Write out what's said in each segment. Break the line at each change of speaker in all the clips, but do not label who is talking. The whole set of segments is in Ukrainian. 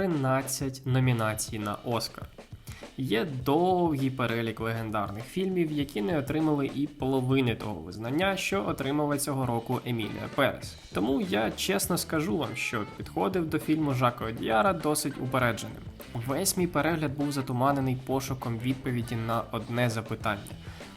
13 номінацій на Оскар. Є довгий перелік легендарних фільмів, які не отримали і половини того визнання, що отримала цього року Емілія Перес. Тому я чесно скажу вам, що підходив до фільму Жака Одіяра досить упередженим. Весь мій перегляд був затуманений пошуком відповіді на одне запитання: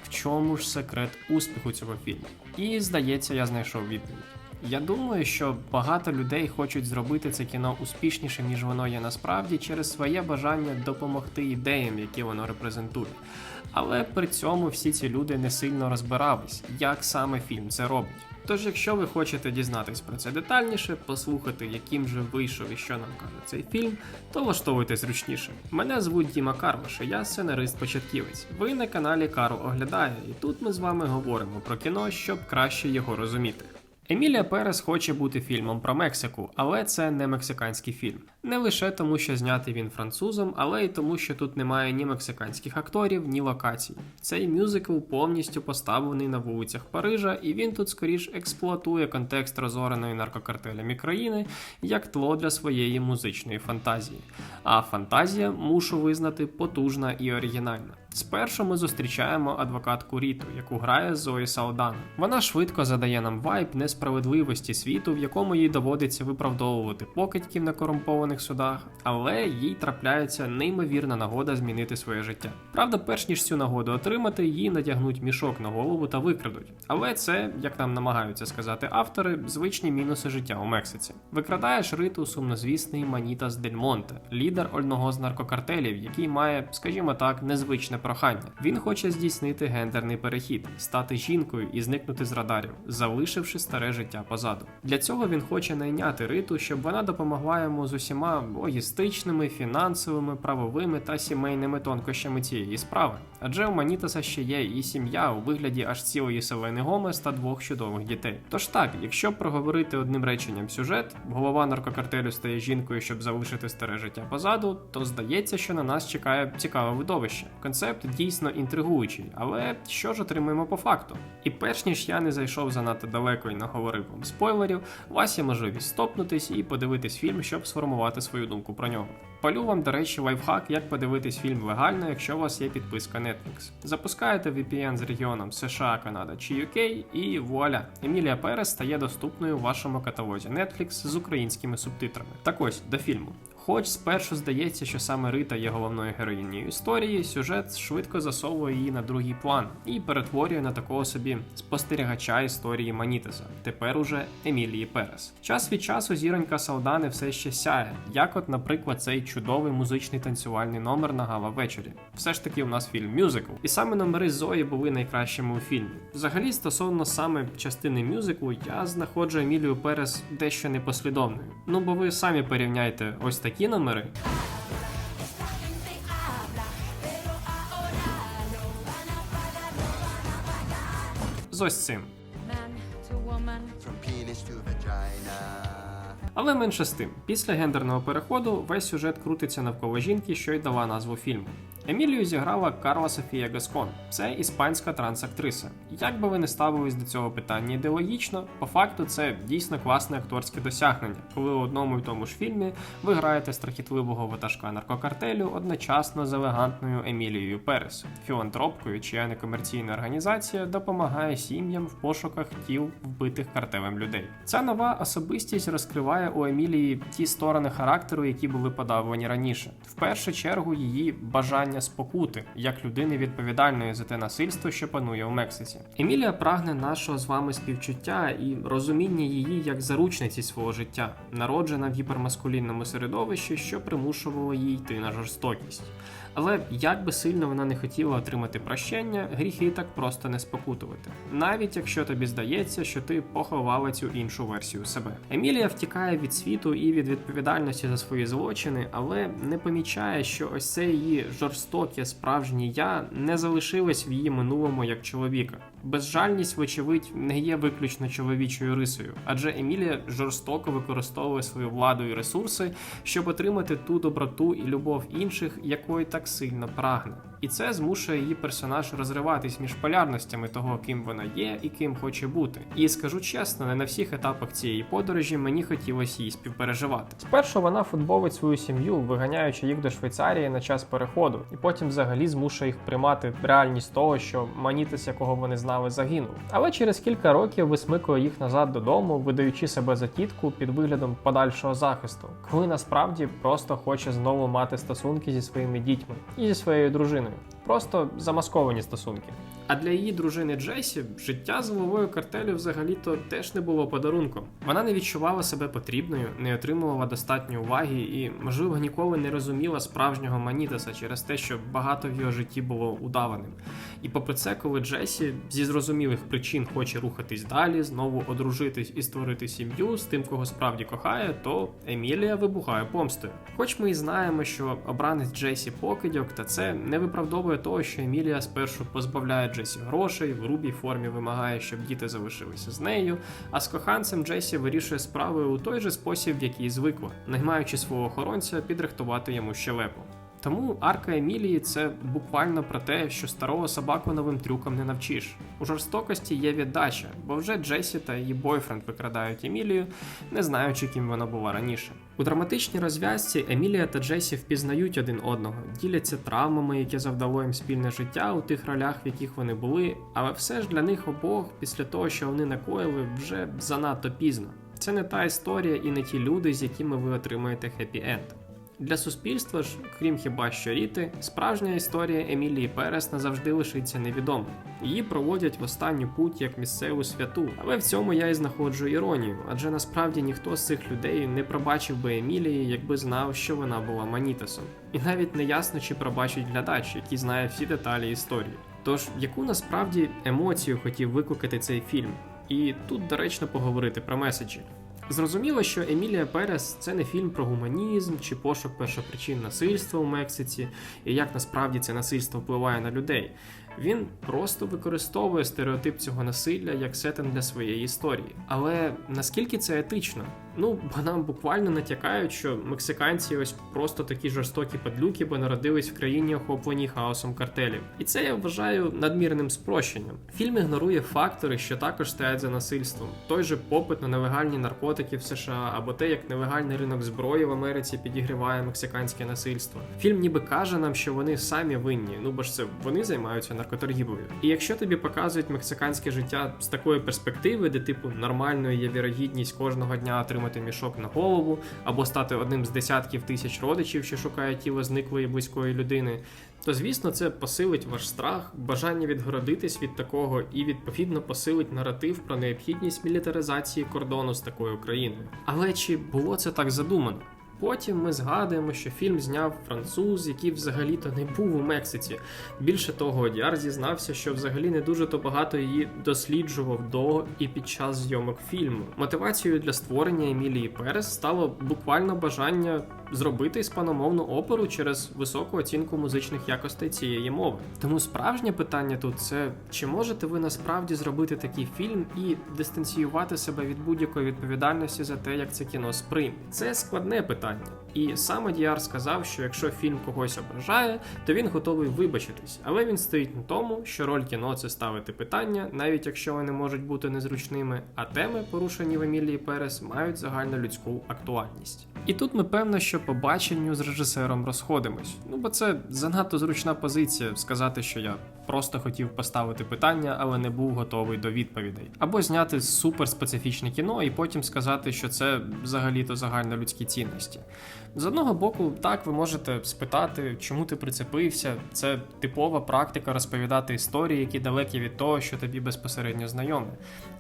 в чому ж секрет успіху цього фільму? І здається, я знайшов відповідь. Я думаю, що багато людей хочуть зробити це кіно успішніше, ніж воно є насправді, через своє бажання допомогти ідеям, які воно репрезентує. Але при цьому всі ці люди не сильно розбирались, як саме фільм це робить. Тож, якщо ви хочете дізнатись про це детальніше, послухати, яким же вийшов і що нам каже цей фільм, то влаштовуйте зручніше. Мене звуть Діма Карваш, я сценарист-початківець. Ви на каналі Каро оглядає, і тут ми з вами говоримо про кіно, щоб краще його розуміти. Емілія Перес хоче бути фільмом про Мексику, але це не мексиканський фільм. Не лише тому, що знятий він французом, але й тому, що тут немає ні мексиканських акторів, ні локацій. Цей мюзикл повністю поставлений на вулицях Парижа, і він тут скоріш експлуатує контекст розореної наркокартелями країни як тло для своєї музичної фантазії. А фантазія, мушу визнати, потужна і оригінальна. Спершу ми зустрічаємо адвокатку Ріту, яку грає Зої Салдан. Вона швидко задає нам вайб несправедливості світу, в якому їй доводиться виправдовувати покидьків на корумпованих судах, але їй трапляється неймовірна нагода змінити своє життя. Правда, перш ніж цю нагоду отримати, їй надягнуть мішок на голову та викрадуть. Але це, як нам намагаються сказати автори, звичні мінуси життя у Мексиці. Викрадаєш Риту сумнозвісний Манітас Дель Монте, лідер одного з наркокартелів, який має, скажімо так, незвичне прохання. Він хоче здійснити гендерний перехід, стати жінкою і зникнути з радарів, залишивши старе життя позаду. Для цього він хоче найняти Риту, щоб вона допомогла йому з усіма логістичними, фінансовими, правовими та сімейними тонкощами цієї справи. Адже у Манітаса ще є і сім'я у вигляді аж цілої Селени Гомес та двох чудових дітей. Тож так, якщо проговорити одним реченням сюжет, голова наркокартелю стає жінкою, щоб залишити старе життя позаду, то здається, що на нас чекає цікаве видовище. Концепт дійсно інтригуючий, але що ж отримуємо по факту? І перш ніж я не зайшов занадто далеко і наговорив вам спойлерів, у вас є можливість стопнутись і подивитись фільм, щоб сформувати свою думку про нього. Палю вам, до речі, лайфхак, як подивитись фільм легально, якщо у вас є підписка Netflix. Запускаєте VPN з регіоном США, Канада чи UK, і вуаля, Емілія Перес стає доступною у вашому каталозі Netflix з українськими субтитрами. Так ось до фільму. Хоч спершу здається, що саме Рита є головною героїнею історії, сюжет швидко засовує її на другий план і перетворює на такого собі спостерігача історії Манітеса, тепер уже Емілії Перес. Час від часу зіронька Салдани все ще сяє, як, от, наприклад, цей чудовий музичний танцювальний номер на гала вечорі. Все ж таки, у нас фільм мюзикл, і саме номери Зої були найкращими у фільмі. Взагалі, стосовно саме частини мюзиклу, я знаходжу Емілію Перес дещо непослідовною. Ну бо ви самі порівняйте ось такі номери. З ось цим. Але менше з тим, після гендерного переходу весь сюжет крутиться навколо жінки, що й дала назву фільму. Емілію зіграла Карла Софія Гаскон. Це іспанська трансактриса. Як би ви не ставились до цього питання ідеологічно, по факту це дійсно класне акторське досягнення, коли у одному й тому ж фільмі ви граєте страхітливого ватажка наркокартелю одночасно з елегантною Емілією Перес, філантропкою, чия некомерційна організація допомагає сім'ям в пошуках тіл вбитих картелем людей. Ця нова особистість розкриває у Емілії ті сторони характеру, які були подавлені раніше. В першу чергу її бажання спокути як людини відповідальної за те насильство, що панує у Мексиці. Емілія прагне нашого з вами співчуття і розуміння її як заручниці свого життя, народжена в гіпермаскулінному середовищі, що примушувало її йти на жорстокість. Але як би сильно вона не хотіла отримати прощення, гріхи так просто не спокутувати. Навіть якщо тобі здається, що ти поховала цю іншу версію себе. Емілія втікає від світу і від відповідальності за свої злочини, але не помічає, що ось це її жорстоке справжнє я не залишилось в її минулому як чоловіка. Безжальність, вочевидь, не є виключно чоловічою рисою, адже Емілія жорстоко використовує свою владу і ресурси, щоб отримати ту доброту і любов інших, якої так сильно прагне. І це змушує її персонаж розриватись між полярностями того, ким вона є і ким хоче бути. І скажу чесно, не на всіх етапах цієї подорожі мені хотілося її співпереживати. Спершу вона футболить свою сім'ю, виганяючи їх до Швейцарії на час переходу, і потім взагалі змушує їх приймати реальність того, що Манітес, якого вони знали, загинув. Але через кілька років висмикує їх назад додому, видаючи себе за тітку під виглядом подальшого захисту, коли насправді просто хоче знову мати стосунки зі своїми дітьми і зі своєю дружиною. കാണും Просто замасковані стосунки. А для її дружини Джесі життя з головою картелю взагалі-то теж не було подарунком. Вона не відчувала себе потрібною, не отримувала достатньо уваги і, можливо, ніколи не розуміла справжнього Манітеса через те, що багато в його житті було удаваним. І попри це, коли Джесі зі зрозумілих причин хоче рухатись далі, знову одружитись і створити сім'ю з тим, кого справді кохає, то Емілія вибухає помстою. Хоч ми і знаємо, що обранець Джесі покидьок, та це не виправдовує того, що Емілія спершу позбавляє Джесі грошей, в грубій формі вимагає, щоб діти залишилися з нею. А з коханцем Джесі вирішує справи у той же спосіб, в який звикла, наймаючи свого охоронця підрихтувати йому щелепу. Тому арка Емілії це буквально про те, що старого собаку новим трюкам не навчиш. У жорстокості є віддача, бо вже Джесі та її бойфренд викрадають Емілію, не знаючи, ким вона була раніше. У драматичній розв'язці Емілія та Джесі впізнають один одного, діляться травмами, які завдало їм спільне життя у тих ролях, в яких вони були, але все ж для них обох, після того, що вони накоїли, вже занадто пізно. Це не та історія і не ті люди, з якими ви отримаєте хеппі-енд. Для суспільства ж, крім хіба що Ріти, справжня історія Емілії Перес назавжди лишиться невідомою. Її проводять в останню путь як місцеву святу, але в цьому я і знаходжу іронію, адже насправді ніхто з цих людей не пробачив би Емілії, якби знав, що вона була Манітасом. І навіть не ясно, чи пробачить глядач, який знає всі деталі історії. Тож, яку насправді емоцію хотів викликати цей фільм? І тут доречно поговорити про меседжі. Зрозуміло, що Емілія Перес це не фільм про гуманізм чи пошук першопричин насильства у Мексиці, і як насправді це насильство впливає на людей. Він просто використовує стереотип цього насилля як сеттинг для своєї історії. Але наскільки це етично? Ну, бо нам буквально натякають, що мексиканці ось просто такі жорстокі падлюки, бо народились в країні, охопленій хаосом картелів. І це я вважаю надмірним спрощенням. Фільм ігнорує фактори, що також стоять за насильством. Той же попит на нелегальні наркотики в США, або те, як нелегальний ринок зброї в Америці підігріває мексиканське насильство. Фільм ніби каже нам, що вони самі винні. Ну бо ж це вони займаються наркоторгівлею. І якщо тобі показують мексиканське життя з такої перспективи, де типу нормальною є вірогідність кожного дня отримати мішок на голову, або стати одним з десятків тисяч родичів, що шукає тіло зниклої близької людини, то звісно це посилить ваш страх, бажання відгородитись від такого і відповідно посилить наратив про необхідність мілітаризації кордону з такою країною. Але чи було це так задумано? Потім ми згадуємо, що фільм зняв француз, який взагалі-то не був у Мексиці. Більше того, Діар зізнався, що взагалі не дуже то багато її досліджував до і під час зйомок фільму. Мотивацією для створення Емілії Перес стало буквально бажання зробити іспаномовну оперу через високу оцінку музичних якостей цієї мови. Тому справжнє питання тут це чи можете ви насправді зробити такий фільм і дистанціювати себе від будь-якої відповідальності за те, як це кіно сприйме? Це складне питання. І саме Діар сказав, що якщо фільм когось ображає, то він готовий вибачитись, але він стоїть на тому, що роль кіно це ставити питання, навіть якщо вони можуть бути незручними, а теми, порушені в Емілії Перес, мають загальнолюдську актуальність. І тут ми певно, що по баченню з режисером розходимось. Ну бо це занадто зручна позиція сказати, що я просто хотів поставити питання, але не був готовий до відповідей. Або зняти суперспецифічне кіно і потім сказати, що це взагалі-то загальнолюдські цінності. З одного боку, так ви можете спитати, чому ти прицепився. Це типова практика розповідати історії, які далекі від того, що тобі безпосередньо знайоме.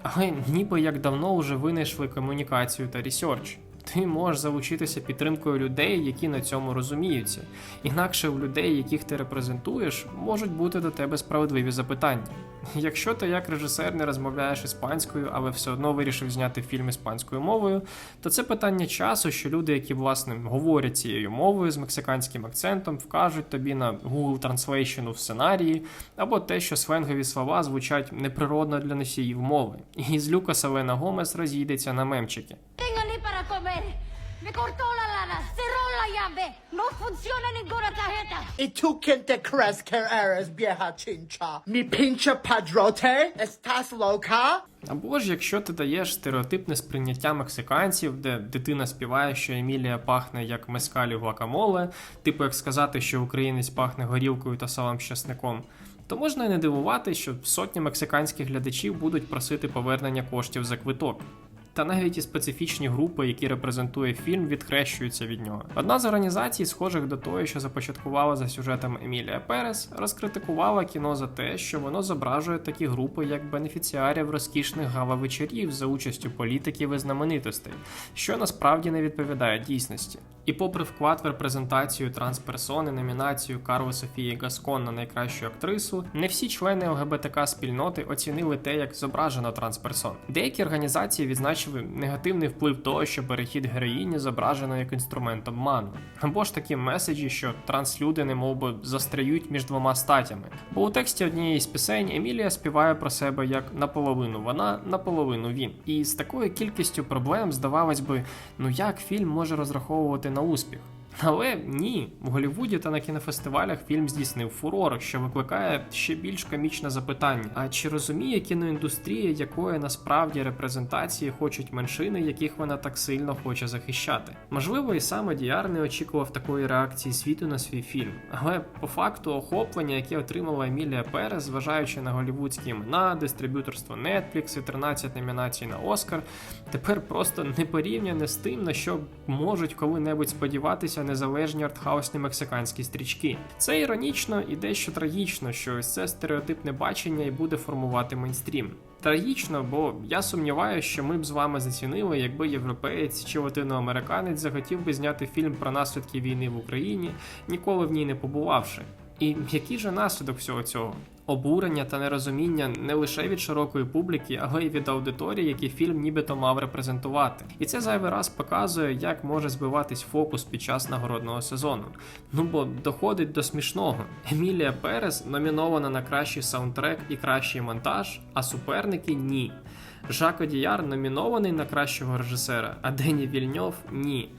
Але ніби як давно вже винайшли комунікацію та ресерч. Ти можеш залучитися підтримкою людей, які на цьому розуміються. Інакше у людей, яких ти репрезентуєш, можуть бути до тебе справедливі запитання. Якщо ти як режисер не розмовляєш іспанською, але все одно вирішив зняти фільм іспанською мовою, то це питання часу, що люди, які власне говорять цією мовою з мексиканським акцентом, вкажуть тобі на Google Translation в сценарії, або те, що сленгові слова звучать неприродно для носіїв мови. І з Люкаса Лена Гомес розійдеться на мемчики.
Para comer. Me cortó la lana, cerró la llave. No funciona ninguna tarjeta.
¿Y tú quién te crees que eres, vieja chincha? ¿Mi pinche padrote? ¿Estás loca?
Або ж якщо ти даєш стереотипне сприйняття мексиканців, де дитина співає, що Емілія пахне як мескалі гуакамоле, типу як сказати, що українець пахне горілкою та салом з часником, то можна й не дивувати, що сотні мексиканських глядачів будуть просити повернення коштів за квиток. Та навіть і специфічні групи, які репрезентує фільм, відхрещуються від нього. Одна з організацій, схожих до тої, що започаткувала за сюжетом Емілія Перес, розкритикувала кіно за те, що воно зображує такі групи, як бенефіціарів розкішних гала-вечорів за участю політиків і знаменитостей, що насправді не відповідає дійсності. І попри вклад в репрезентацію трансперсони, номінацію Карли Софії Гаскон на найкращу актрису, не всі члени ЛГБТК спільноти оцінили те, як зображено трансперсон. Деякі організації відзначили негативний вплив того, що перехід героїні зображено як інструмент обману, або ж такі меседжі, що транслюди немов би застряють між двома статями. Бо у тексті однієї з пісень Емілія співає про себе як наполовину вона, наполовину він. І з такою кількістю проблем, здавалось би, ну як фільм може розраховувати на успіх? Але ні, в Голлівуді та на кінофестивалях фільм здійснив фурор, що викликає ще більш комічне запитання: а чи розуміє кіноіндустрія, якої насправді репрезентації хочуть меншини, яких вона так сильно хоче захищати? Можливо, і саме Діар не очікував такої реакції світу на свій фільм, але по факту охоплення, яке отримала Емілія Перес, зважаючи на голлівудські імена, дистриб'юторство Netflix і 13 номінацій на Оскар, тепер просто не порівняне з тим, на що можуть коли-небудь сподіватися незалежні артхаусні мексиканські стрічки. Це іронічно і дещо трагічно, що ось це стереотипне бачення і буде формувати мейнстрім. Трагічно, бо я сумніваюся, що ми б з вами зацінили, якби європеєць чи латиноамериканець захотів би зняти фільм про наслідки війни в Україні, ніколи в ній не побувавши. І який же наслідок всього цього? Обурення та нерозуміння не лише від широкої публіки, але й від аудиторії, які фільм нібито мав репрезентувати. І це зайвий раз показує, як може збиватись фокус під час нагородного сезону. Ну бо доходить до смішного. Емілія Перес номінована на кращий саундтрек і кращий монтаж, а суперники ні. Жако Діяр номінований на кращого режисера, а Дені Вільньов ні.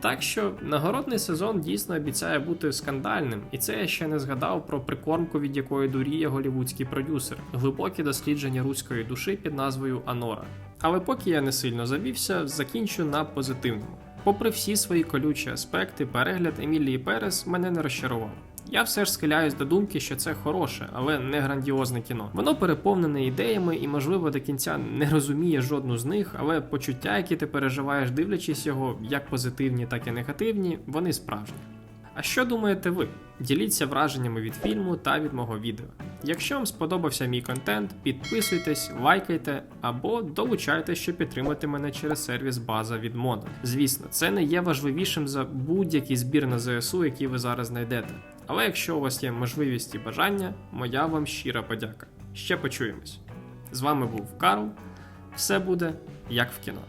Так що нагородний сезон дійсно обіцяє бути скандальним, і це я ще не згадав про прикормку, від якої дуріє голівудський продюсер, глибокі дослідження руської душі під назвою Анора. Але поки я не сильно завівся, закінчу на позитивному. Попри всі свої колючі аспекти, перегляд Емілії Перес мене не розчарував. Я все ж схиляюсь до думки, що це хороше, але не грандіозне кіно. Воно переповнене ідеями і, можливо, до кінця не розуміє жодну з них, але почуття, які ти переживаєш, дивлячись його, як позитивні, так і негативні, вони справжні. А що думаєте ви? Діліться враженнями від фільму та від мого відео. Якщо вам сподобався мій контент, підписуйтесь, лайкайте або долучайте, щоб підтримати мене через сервіс База від Моно. Звісно, це не є важливішим за будь-який збір на ЗСУ, який ви зараз знайдете. Але якщо у вас є можливість і бажання, моя вам щира подяка. Ще почуємось. З вами був Карл. Все буде як в кіно.